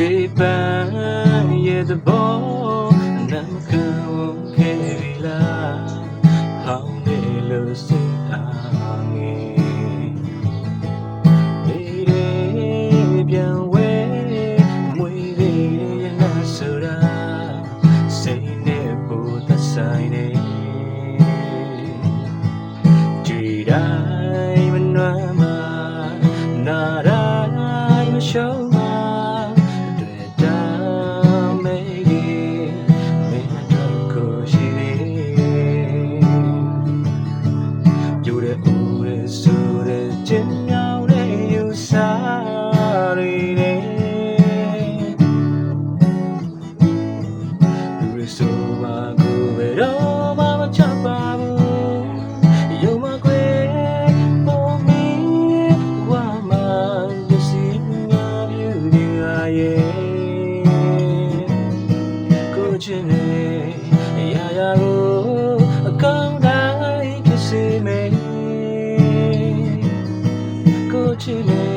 Japan, yeah, the ball. ဆိုတဲ့ကျင်းမြောင်တဲ့ယူဆတွေနဲ့လူတွေဆိုမှကိုပဲတော့မှမချပါဘူးယုံမကွယ် for me what man you see of you yeah ကိုချင်တယ် fortunate.